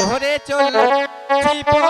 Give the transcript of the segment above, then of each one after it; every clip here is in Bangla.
ধরে চলল জীবন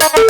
you.